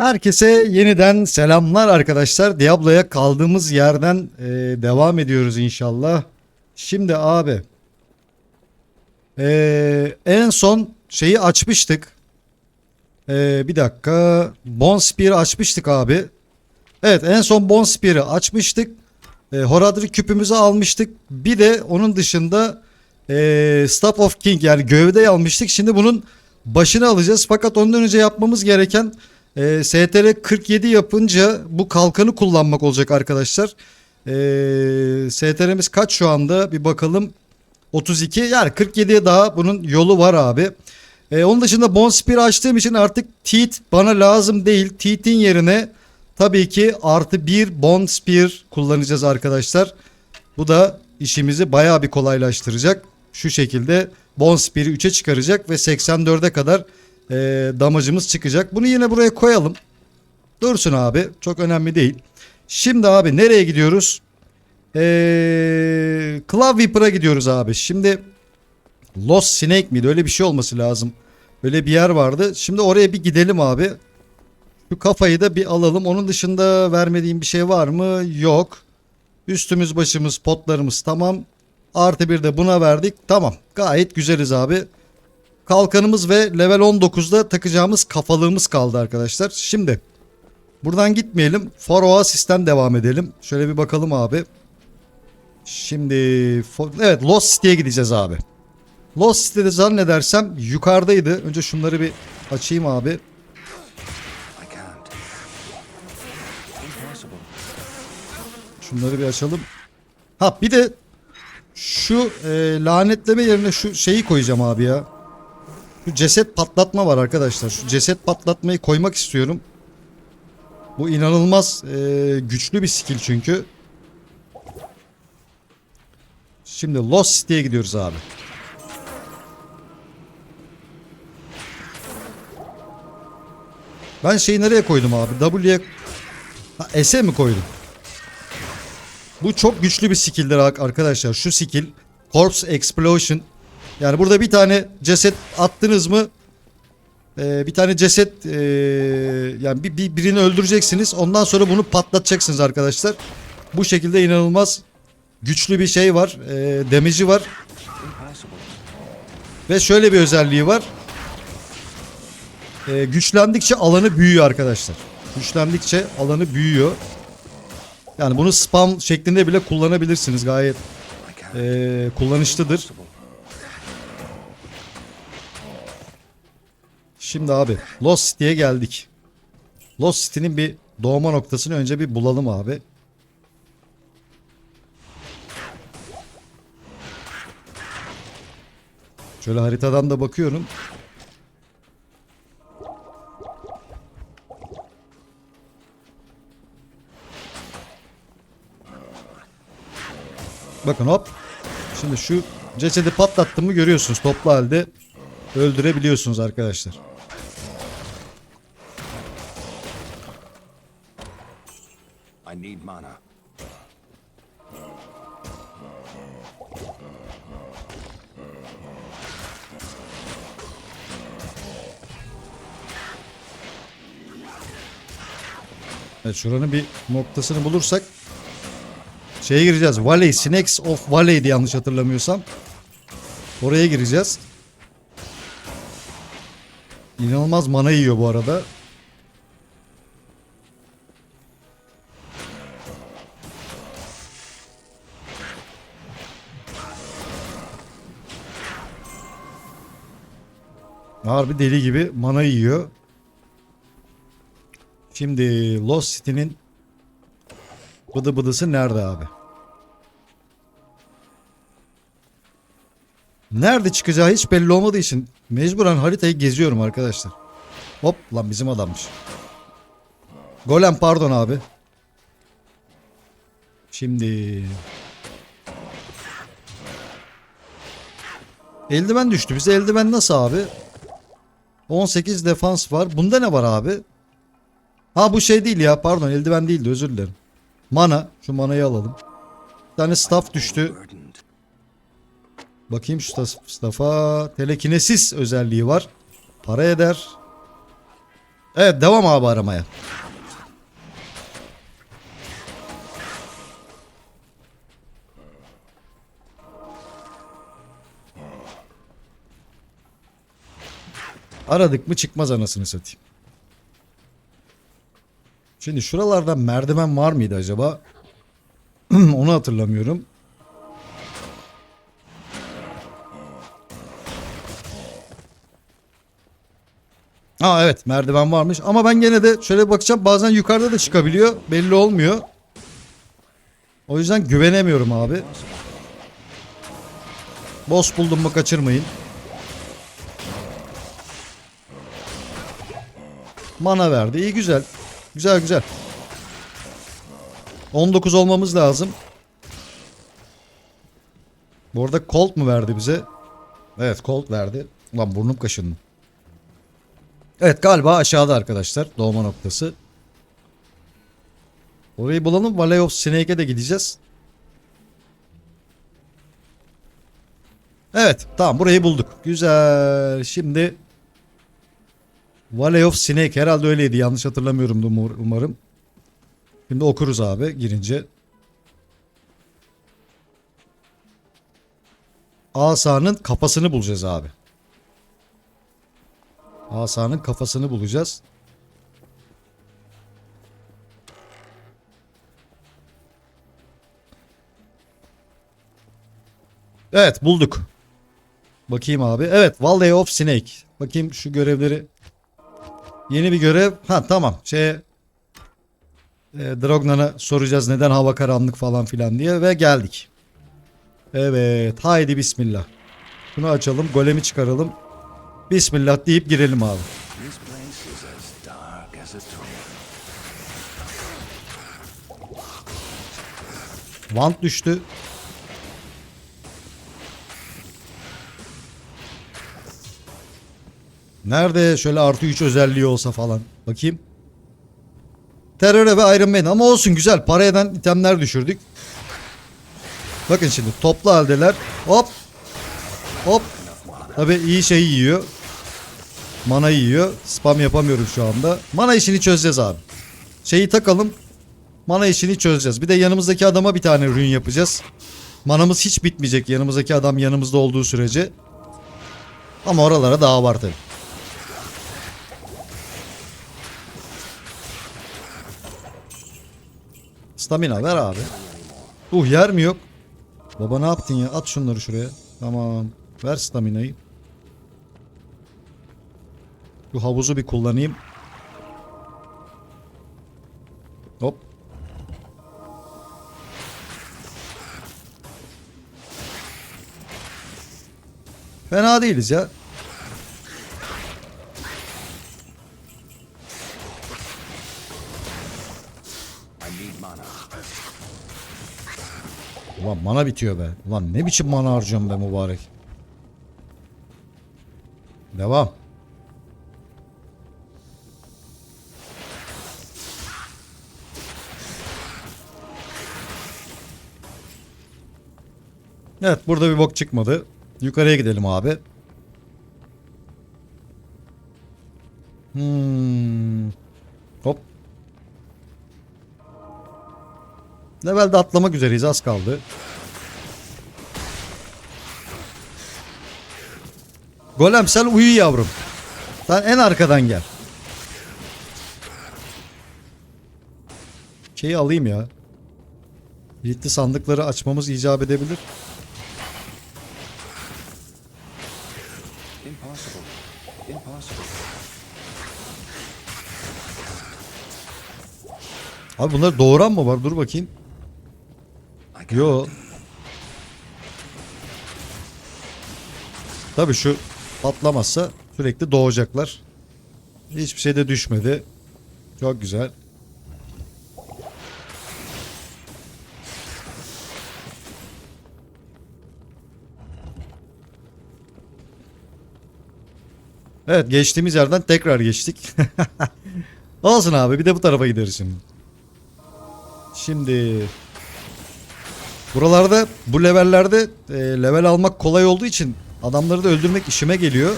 Herkese yeniden selamlar arkadaşlar. Diablo'ya kaldığımız yerden e, devam ediyoruz inşallah. Şimdi abi e, en son şeyi açmıştık. E, bir dakika. Bonspear'ı açmıştık abi. Evet en son Bonspear'ı açmıştık. E, Horadri küpümüzü almıştık. Bir de onun dışında e, Staff of King yani gövdeyi almıştık. Şimdi bunun başını alacağız. Fakat ondan önce yapmamız gereken e, STR 47 yapınca bu kalkanı kullanmak olacak arkadaşlar. E, STR'miz kaç şu anda bir bakalım. 32 yani 47'ye daha bunun yolu var abi. E, onun dışında Bonspear açtığım için artık Teeth bana lazım değil. Teeth'in yerine tabii ki artı bir Bonspear kullanacağız arkadaşlar. Bu da işimizi bayağı bir kolaylaştıracak. Şu şekilde Bonspear'i 3'e çıkaracak ve 84'e kadar e, damacımız çıkacak. Bunu yine buraya koyalım. Dursun abi. Çok önemli değil. Şimdi abi nereye gidiyoruz? Eee Claw Whipper'a gidiyoruz abi. Şimdi Lost Snake miydi? Öyle bir şey olması lazım. Öyle bir yer vardı. Şimdi oraya bir gidelim abi. Şu kafayı da bir alalım. Onun dışında vermediğim bir şey var mı? Yok. Üstümüz başımız potlarımız tamam. Artı bir de buna verdik. Tamam. Gayet güzeliz abi. Kalkanımız ve level 19'da takacağımız kafalığımız kaldı arkadaşlar. Şimdi buradan gitmeyelim. Far Oasis'ten devam edelim. Şöyle bir bakalım abi. Şimdi evet Lost City'ye gideceğiz abi. Lost City'de zannedersem yukarıdaydı. Önce şunları bir açayım abi. Şunları bir açalım. Ha bir de şu e, lanetleme yerine şu şeyi koyacağım abi ya. Şu ceset patlatma var arkadaşlar. Şu ceset patlatmayı koymak istiyorum. Bu inanılmaz e, güçlü bir skill çünkü. Şimdi Lost City'ye gidiyoruz abi. Ben şeyi nereye koydum abi? W'ye... Ha, S'e mi koydum? Bu çok güçlü bir skill'dir ar- arkadaşlar. Şu skill Corpse Explosion. Yani burada bir tane ceset attınız mı e, bir tane ceset e, yani bir, bir- birini öldüreceksiniz. Ondan sonra bunu patlatacaksınız arkadaşlar. Bu şekilde inanılmaz güçlü bir şey var. E, var. Ve şöyle bir özelliği var. Güçlendikçe alanı büyüyor arkadaşlar. Güçlendikçe alanı büyüyor. Yani bunu spam şeklinde bile kullanabilirsiniz. Gayet e, kullanışlıdır. Şimdi abi Lost City'ye geldik. Lost City'nin bir doğma noktasını önce bir bulalım abi. Şöyle haritadan da bakıyorum. Bakın hop. Şimdi şu cesedi patlattım mı görüyorsunuz toplu halde öldürebiliyorsunuz arkadaşlar. I need mana. Evet şuranın bir noktasını bulursak şeye gireceğiz. Valley, Snakes of Valley'di yanlış hatırlamıyorsam. Oraya gireceğiz. İnanılmaz mana yiyor bu arada. Harbi deli gibi mana yiyor. Şimdi Lost City'nin bıdı bıdısı nerede abi? Nerede çıkacağı hiç belli olmadığı için mecburen haritayı geziyorum arkadaşlar. Hop lan bizim adammış. Golem pardon abi. Şimdi Eldiven düştü. Bize eldiven nasıl abi? 18 defans var. Bunda ne var abi? Ha bu şey değil ya pardon eldiven değildi özür dilerim. Mana şu manayı alalım. Bir tane staff düştü. Bakayım şu staff- staff'a telekinesis özelliği var. Para eder. Evet devam abi aramaya. Aradık mı çıkmaz anasını satayım. Şimdi şuralarda merdiven var mıydı acaba? Onu hatırlamıyorum. Aa evet merdiven varmış ama ben gene de şöyle bakacağım bazen yukarıda da çıkabiliyor belli olmuyor. O yüzden güvenemiyorum abi. Boss buldum mu kaçırmayın. Mana verdi iyi güzel. Güzel güzel. 19 olmamız lazım. Bu arada Colt mu verdi bize? Evet Colt verdi. Ulan burnum kaşındı. Evet galiba aşağıda arkadaşlar doğma noktası. Orayı bulalım. Valley of Snake'e de gideceğiz. Evet tamam burayı bulduk. Güzel. Şimdi Valley of Snake herhalde öyleydi. Yanlış hatırlamıyorum umar- umarım. Şimdi okuruz abi girince. Asa'nın kafasını bulacağız abi. Asa'nın kafasını bulacağız. Evet bulduk. Bakayım abi. Evet Valley of Snake. Bakayım şu görevleri. Yeni bir görev. Ha tamam. Şey e, Drognan'a soracağız neden hava karanlık falan filan diye ve geldik. Evet haydi bismillah. Bunu açalım golemi çıkaralım. Bismillah deyip girelim abi. This place Nerede şöyle artı 3 özelliği olsa falan. Bakayım. Teröre ve Iron Man ama olsun güzel. Para eden itemler düşürdük. Bakın şimdi toplu haldeler. Hop. Hop. Tabi iyi şey yiyor. Mana yiyor. Spam yapamıyorum şu anda. Mana işini çözeceğiz abi. Şeyi takalım. Mana işini çözeceğiz. Bir de yanımızdaki adama bir tane rün yapacağız. Manamız hiç bitmeyecek yanımızdaki adam yanımızda olduğu sürece. Ama oralara daha var tabi. Stamina ver abi. Uh yer mi yok? Baba ne yaptın ya? At şunları şuraya. Tamam. Ver staminayı. Bu havuzu bir kullanayım. Hop. Fena değiliz ya. Mana bitiyor be. Ulan ne biçim mana harcıyorum be mübarek. Devam. Evet burada bir bok çıkmadı. Yukarıya gidelim abi. Hmm. Hop. Levelde atlamak üzereyiz az kaldı. Golem sen uyu yavrum. Sen en arkadan gel. Şeyi alayım ya. Kilitli sandıkları açmamız icap edebilir. Abi bunlar doğuran mı var? Dur bakayım. Yo. Tabii şu patlamazsa sürekli doğacaklar. Hiçbir şey de düşmedi. Çok güzel. Evet geçtiğimiz yerden tekrar geçtik. Olsun abi bir de bu tarafa gideriz şimdi. Şimdi Buralarda bu levellerde e, level almak kolay olduğu için Adamları da öldürmek işime geliyor.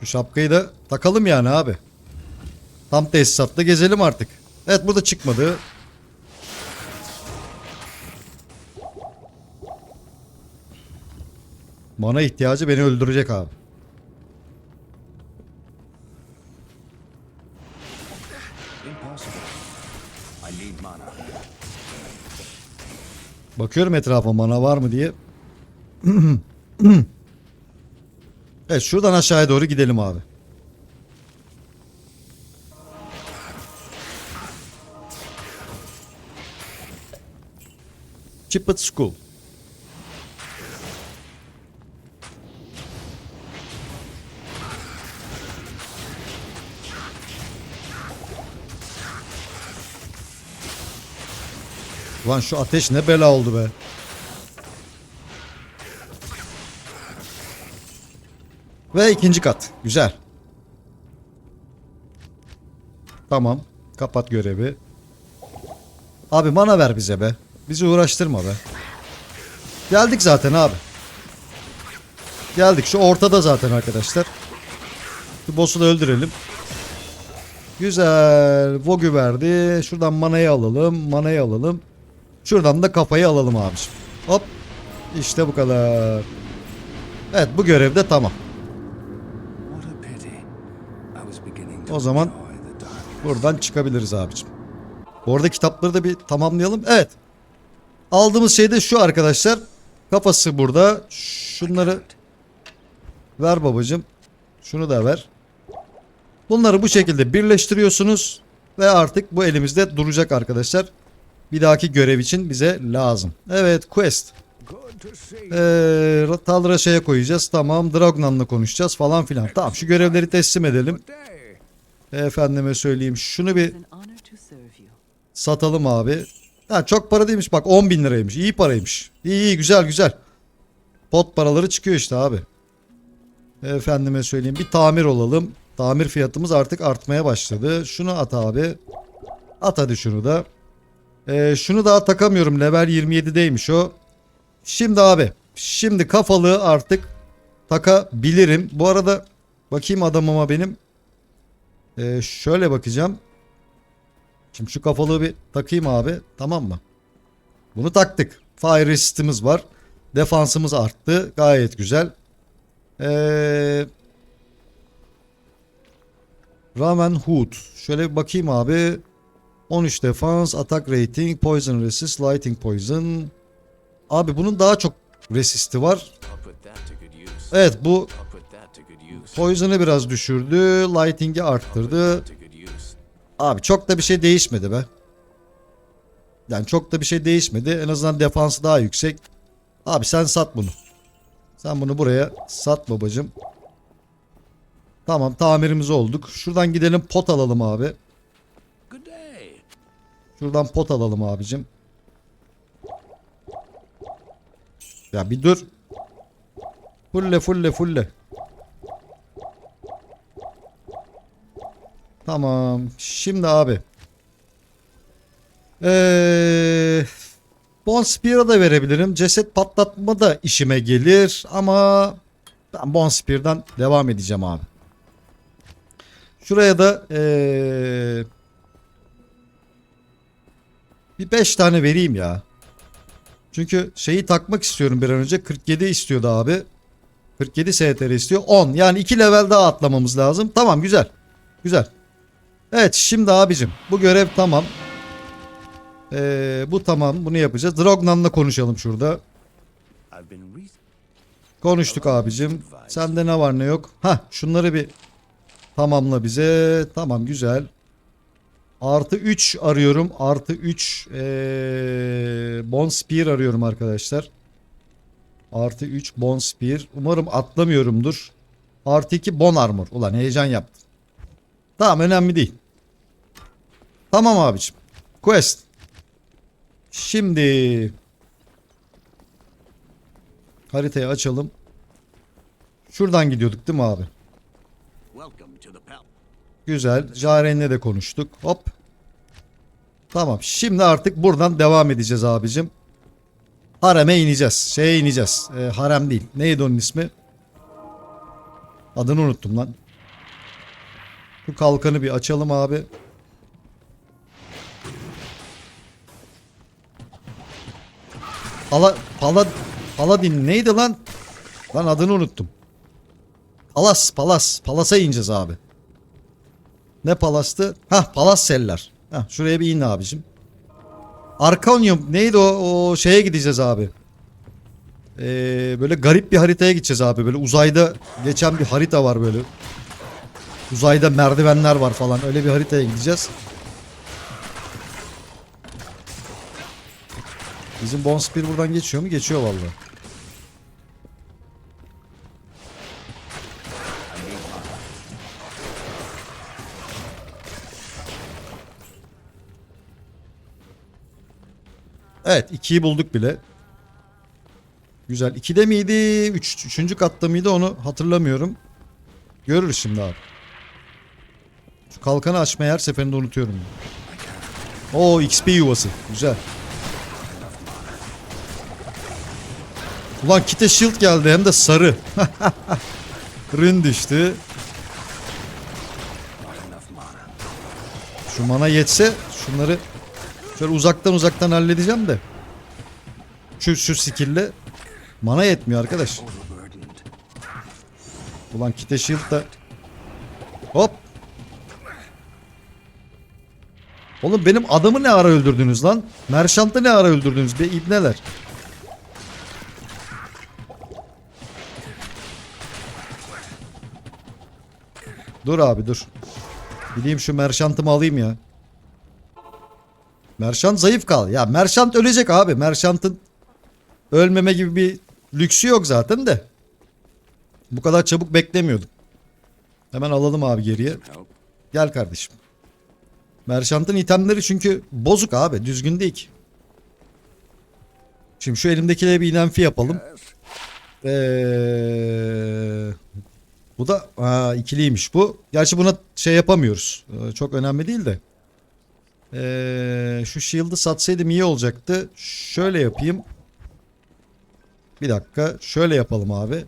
Şu şapkayı da takalım yani abi. Tam tesisatta gezelim artık. Evet burada çıkmadı. Bana ihtiyacı beni öldürecek abi. Bakıyorum etrafa mana var mı diye. evet şuradan aşağıya doğru gidelim abi. Chippet School. Lan şu ateş ne bela oldu be. Ve ikinci kat. Güzel. Tamam. Kapat görevi. Abi mana ver bize be. Bizi uğraştırma be. Geldik zaten abi. Geldik. Şu ortada zaten arkadaşlar. Şu boss'u da öldürelim. Güzel. Vogue verdi. Şuradan manayı alalım. Manayı alalım. Şuradan da kafayı alalım abiciğim. Hop. İşte bu kadar. Evet bu görevde tamam. O zaman buradan çıkabiliriz abicim. Orada kitapları da bir tamamlayalım. Evet. Aldığımız şey de şu arkadaşlar. Kafası burada. Şunları ver babacım. Şunu da ver. Bunları bu şekilde birleştiriyorsunuz. Ve artık bu elimizde duracak arkadaşlar. Bir dahaki görev için bize lazım. Evet quest. Ee, Talra şeye koyacağız. Tamam. Dragnan'la konuşacağız falan filan. Tamam şu görevleri teslim edelim. Efendime söyleyeyim. Şunu bir satalım abi. Ha, çok para değilmiş. Bak 10 bin liraymış. İyi paraymış. İyi iyi güzel güzel. Pot paraları çıkıyor işte abi. Efendime söyleyeyim. Bir tamir olalım. Tamir fiyatımız artık artmaya başladı. Şunu at abi. At hadi şunu da. Ee, şunu daha takamıyorum. Level 27'deymiş o. Şimdi abi. Şimdi kafalığı artık takabilirim. Bu arada bakayım adamıma benim. Ee, şöyle bakacağım. Şimdi şu kafalığı bir takayım abi. Tamam mı? Bunu taktık. Fire resistimiz var. Defansımız arttı. Gayet güzel. Ee, Ramen Hood. Şöyle bir bakayım abi. 13 defans, attack rating, poison resist, lighting poison. Abi bunun daha çok resisti var. Evet bu poison'ı biraz düşürdü. Lighting'i arttırdı. Abi çok da bir şey değişmedi be. Yani çok da bir şey değişmedi. En azından defansı daha yüksek. Abi sen sat bunu. Sen bunu buraya sat babacım. Tamam tamirimiz olduk. Şuradan gidelim pot alalım abi. Şuradan pot alalım abicim. Ya bir dur. Fulle fulle fulle. Tamam. Şimdi abi. Ee, Bon Spear'a da verebilirim. Ceset patlatma da işime gelir. Ama ben Bon Spear'dan devam edeceğim abi. Şuraya da ee, bir 5 tane vereyim ya. Çünkü şeyi takmak istiyorum bir an önce. 47 istiyordu abi. 47 STR istiyor. 10. Yani 2 level daha atlamamız lazım. Tamam güzel. Güzel. Evet şimdi abicim bu görev tamam. Ee, bu tamam. Bunu yapacağız. Drognan'la konuşalım şurada. Konuştuk abicim. Sende ne var ne yok. Ha şunları bir tamamla bize. Tamam güzel. Artı 3 arıyorum. Artı 3 ee, Bon Spear arıyorum arkadaşlar. Artı 3 Bon Spear. Umarım atlamıyorumdur. Artı 2 Bon Armor. Ulan heyecan yaptım. Tamam önemli değil. Tamam abicim. Quest. Şimdi haritayı açalım. Şuradan gidiyorduk değil mi abi? Welcome. Güzel. Jaren'le de konuştuk. Hop. Tamam. Şimdi artık buradan devam edeceğiz abicim. Harem'e ineceğiz. Şeye ineceğiz. Ee, harem değil. Neydi onun ismi? Adını unuttum lan. Şu kalkanı bir açalım abi. Pala, Pala, Paladin neydi lan? Lan adını unuttum. Palas, Palas. Palas'a ineceğiz abi. Ne palastı? Hah, Palas Seller. Hah, şuraya bir in abicim. Arkonium neydi o? O şeye gideceğiz abi. Ee, böyle garip bir haritaya gideceğiz abi. Böyle uzayda geçen bir harita var böyle. Uzayda merdivenler var falan. Öyle bir haritaya gideceğiz. Bizim Bonspir buradan geçiyor mu? Geçiyor vallahi. Evet 2'yi bulduk bile. Güzel. 2'de miydi? 3. Üç, 3. katta mıydı onu hatırlamıyorum. Görürüz şimdi abi. Şu kalkanı açmayı her seferinde unutuyorum. Oo XP yuvası. Güzel. Ulan kite shield geldi hem de sarı. Rün düştü. Şu mana yetse şunları şöyle uzaktan uzaktan halledeceğim de. Şu şu skill'le mana yetmiyor arkadaş. Ulan kite shield da Hop. Oğlum benim adamı ne ara öldürdünüz lan? Merşant'ı ne ara öldürdünüz be ibneler. Dur abi dur. Gideyim şu merşantımı alayım ya. Merşant zayıf kal. Ya merşant ölecek abi. Merşantın ölmeme gibi bir lüksü yok zaten de. Bu kadar çabuk beklemiyordum. Hemen alalım abi geriye. Gel kardeşim. Merchant'ın itemleri çünkü bozuk abi. Düzgün değil ki. Şimdi şu elimdekilere bir inenfi yapalım. Ee, bu da ha, ikiliymiş bu. Gerçi buna şey yapamıyoruz. Ee, çok önemli değil de. Ee, şu shield'ı satsaydım iyi olacaktı. Şöyle yapayım. Bir dakika. Şöyle yapalım abi.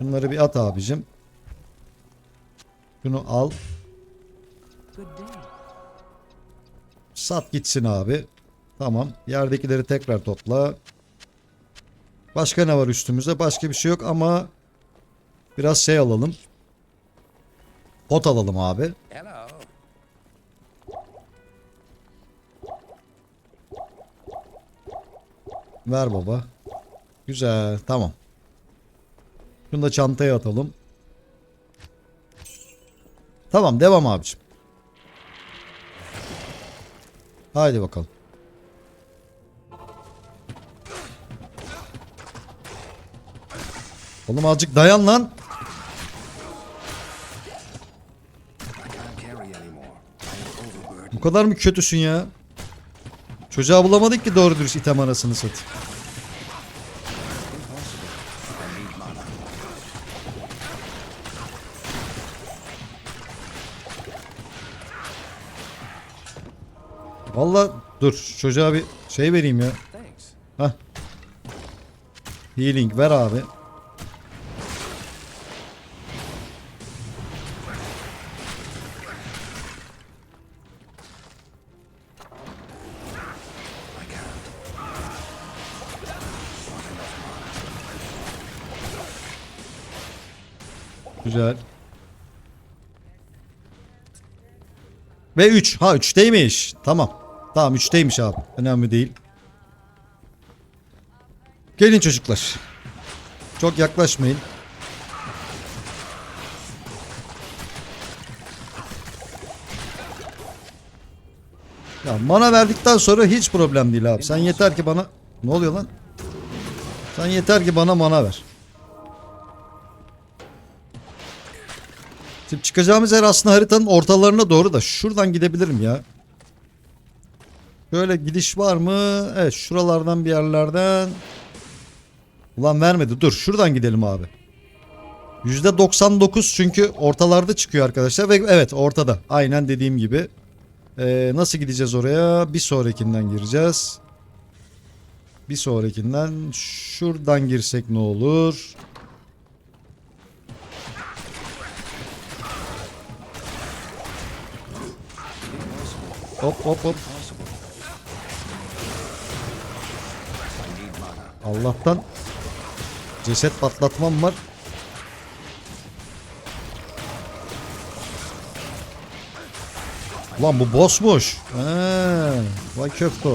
Bunları bir at abicim. Şunu al. Sat gitsin abi. Tamam. Yerdekileri tekrar topla. Başka ne var üstümüzde? Başka bir şey yok ama biraz şey alalım. Pot alalım abi. Hello. Ver baba. Güzel. Tamam. Şunu da çantaya atalım. Tamam devam abicim. Haydi bakalım. Oğlum azıcık dayan lan. Bu kadar mı kötüsün ya? Çocuğa bulamadık ki doğru dürüst item arasını satayım. Valla dur çocuğa bir şey vereyim ya. Hah. Healing ver abi. Güzel. Ve 3. Ha 3'teymiş. Tamam. Tamam 3'teymiş abi. Önemli değil. Gelin çocuklar. Çok yaklaşmayın. Ya mana verdikten sonra hiç problem değil abi. Sen yeter ki bana... Ne oluyor lan? Sen yeter ki bana mana ver. Şimdi çıkacağımız yer aslında haritanın ortalarına doğru da şuradan gidebilirim ya. Böyle gidiş var mı? Evet şuralardan bir yerlerden. Ulan vermedi dur şuradan gidelim abi. %99 çünkü ortalarda çıkıyor arkadaşlar ve evet ortada aynen dediğim gibi. Ee, nasıl gideceğiz oraya? Bir sonrakinden gireceğiz. Bir sonrakinden şuradan girsek ne olur? Hop hop hop. Allah'tan ceset patlatmam var. Lan bu bossmuş. He, vay köfte.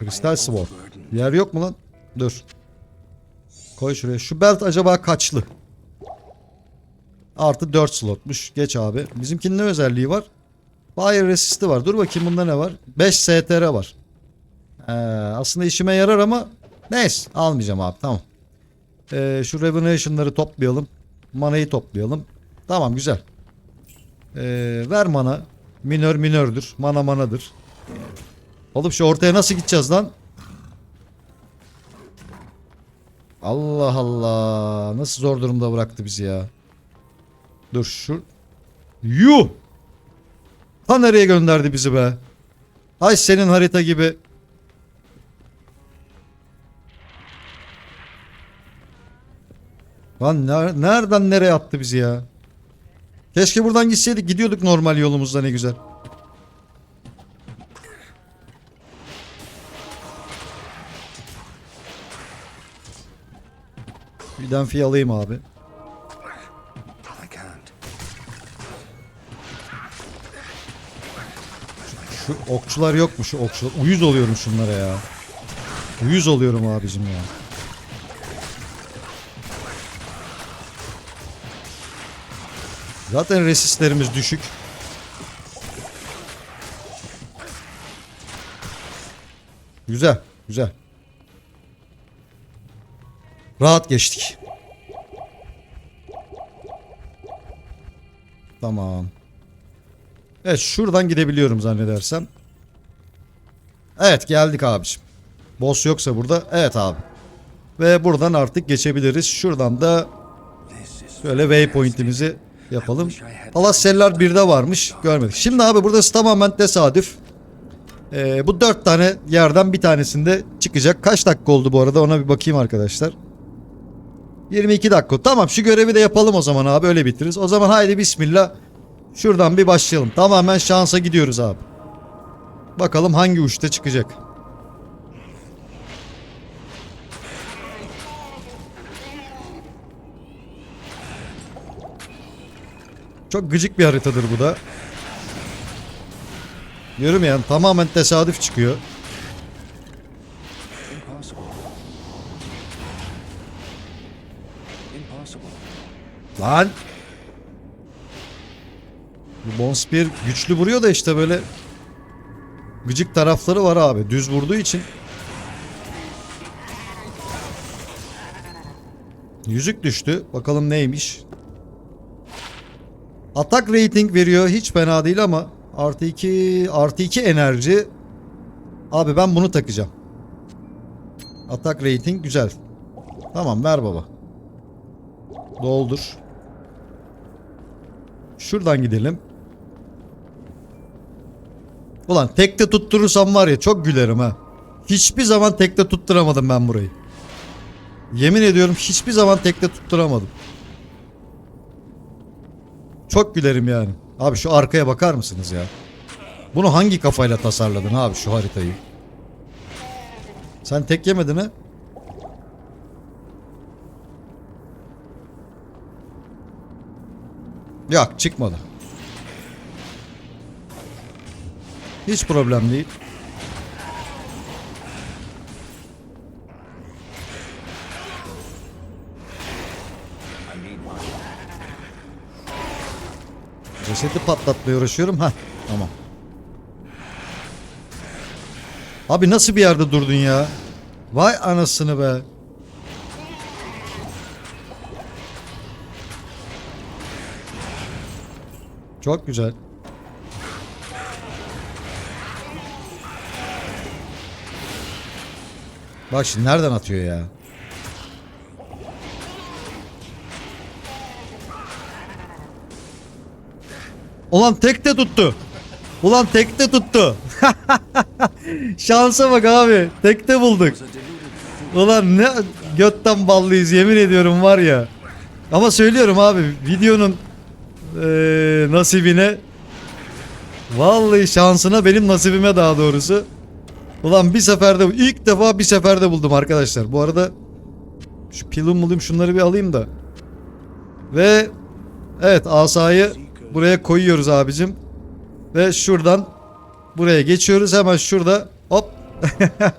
Kristal Sword. Yer yok mu lan? Dur. Koy şuraya. Şu belt acaba kaçlı? Artı 4 slotmuş. Geç abi. Bizimkinin ne özelliği var? Fire resist'i var. Dur bakayım bunda ne var? 5 STR var. Ee, aslında işime yarar ama neyse almayacağım abi tamam. Ee, şu Revelation'ları toplayalım. Manayı toplayalım. Tamam güzel. Ee, ver mana. Minör minördür. Mana manadır. Oğlum şu ortaya nasıl gideceğiz lan? Allah Allah. Nasıl zor durumda bıraktı bizi ya. Dur şu. Yuh. Ta nereye gönderdi bizi be? Ay senin harita gibi. Lan ner- nereden nereye attı bizi ya? Keşke buradan gitseydik gidiyorduk normal yolumuzda ne güzel. Bir denfi alayım abi. Şu okçular yok mu şu okçular? Uyuz oluyorum şunlara ya. Uyuz oluyorum abicim ya. Zaten resistlerimiz düşük. Güzel, güzel. Rahat geçtik. Tamam. Evet şuradan gidebiliyorum zannedersem. Evet geldik abiciğim. Boss yoksa burada. Evet abi. Ve buradan artık geçebiliriz. Şuradan da Şöyle waypoint'imizi yapalım. Palasyalılar 1'de varmış. Görmedik. Şimdi abi burası tamamen tesadüf. Ee, bu 4 tane yerden bir tanesinde çıkacak. Kaç dakika oldu bu arada ona bir bakayım arkadaşlar. 22 dakika. Tamam şu görevi de yapalım o zaman abi öyle bitiririz. O zaman haydi bismillah. Şuradan bir başlayalım. Tamamen şansa gidiyoruz abi. Bakalım hangi uçta çıkacak. Çok gıcık bir haritadır bu da. Diyorum yani tamamen tesadüf çıkıyor. Lan. Bu Bonspear güçlü vuruyor da işte böyle gıcık tarafları var abi. Düz vurduğu için. Yüzük düştü. Bakalım neymiş. Atak rating veriyor. Hiç fena değil ama artı 2 artı 2 enerji. Abi ben bunu takacağım. Atak rating güzel. Tamam ver baba. Doldur. Şuradan gidelim. Ulan tekte tutturursam var ya çok gülerim ha. Hiçbir zaman tekte tutturamadım ben burayı. Yemin ediyorum hiçbir zaman tekte tutturamadım. Çok gülerim yani. Abi şu arkaya bakar mısınız ya? Bunu hangi kafayla tasarladın abi şu haritayı? Sen tek yemedin ha? Yok çıkmadı. Hiç problem değil. Cesedi patlatmaya uğraşıyorum. Ha tamam. Abi nasıl bir yerde durdun ya? Vay anasını be. Çok güzel. Bak şimdi nereden atıyor ya? Ulan tek de tuttu. Ulan tekte tuttu. Şansa bak abi. Tekte bulduk. Ulan ne götten ballıyız yemin ediyorum var ya. Ama söylüyorum abi videonun eee, nasibine vallahi şansına benim nasibime daha doğrusu. Ulan bir seferde ilk defa bir seferde buldum arkadaşlar. Bu arada şu pilum bulayım şunları bir alayım da. Ve evet asayı buraya koyuyoruz abicim. Ve şuradan buraya geçiyoruz. Hemen şurada hop.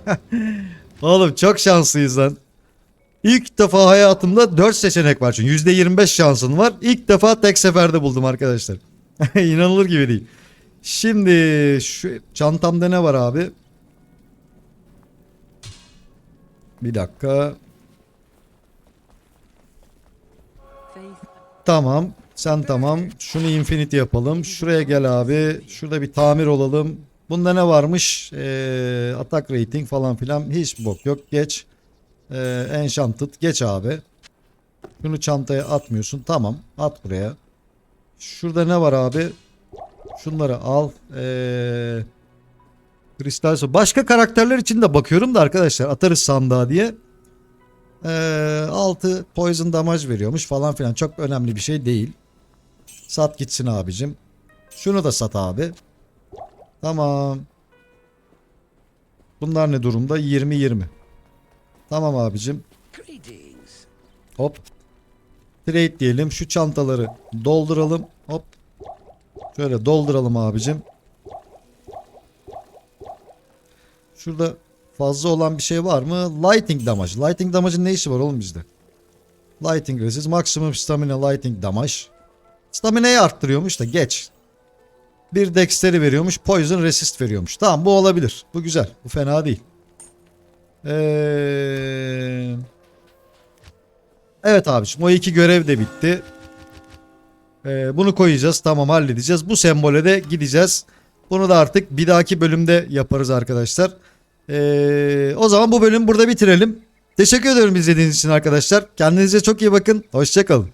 Oğlum çok şanslıyız lan. İlk defa hayatımda 4 seçenek var çünkü %25 şansın var. İlk defa tek seferde buldum arkadaşlar. İnanılır gibi değil. Şimdi şu çantamda ne var abi? Bir dakika. Tamam. Sen tamam. Şunu infinity yapalım. Şuraya gel abi. Şurada bir tamir olalım. Bunda ne varmış? Ee, atak rating falan filan. Hiç bok yok. Geç. Ee, enchanted. Geç abi. Şunu çantaya atmıyorsun. Tamam. At buraya. Şurada ne var abi? Şunları al. Ee, kristal su. Başka karakterler için de bakıyorum da arkadaşlar. Atarız sandığa diye. Ee, 6 poison damage veriyormuş falan filan. Çok önemli bir şey değil. Sat gitsin abicim. Şunu da sat abi. Tamam. Bunlar ne durumda? 20-20. Tamam abicim. Hop. Trade diyelim. Şu çantaları dolduralım. Hop. Şöyle dolduralım abicim. Şurada fazla olan bir şey var mı? Lighting damage. Lighting damage'ın ne işi var oğlum bizde? Lighting resist. Maximum stamina lighting damage. Stamina'yı arttırıyormuş da geç. Bir dexter'i veriyormuş. Poison resist veriyormuş. Tamam bu olabilir. Bu güzel. Bu fena değil. Ee... Evet abiciğim o iki görev de bitti. Ee, bunu koyacağız. Tamam halledeceğiz. Bu sembole de gideceğiz. Bunu da artık bir dahaki bölümde yaparız arkadaşlar. Ee, o zaman bu bölümü burada bitirelim. Teşekkür ederim izlediğiniz için arkadaşlar. Kendinize çok iyi bakın. Hoşçakalın.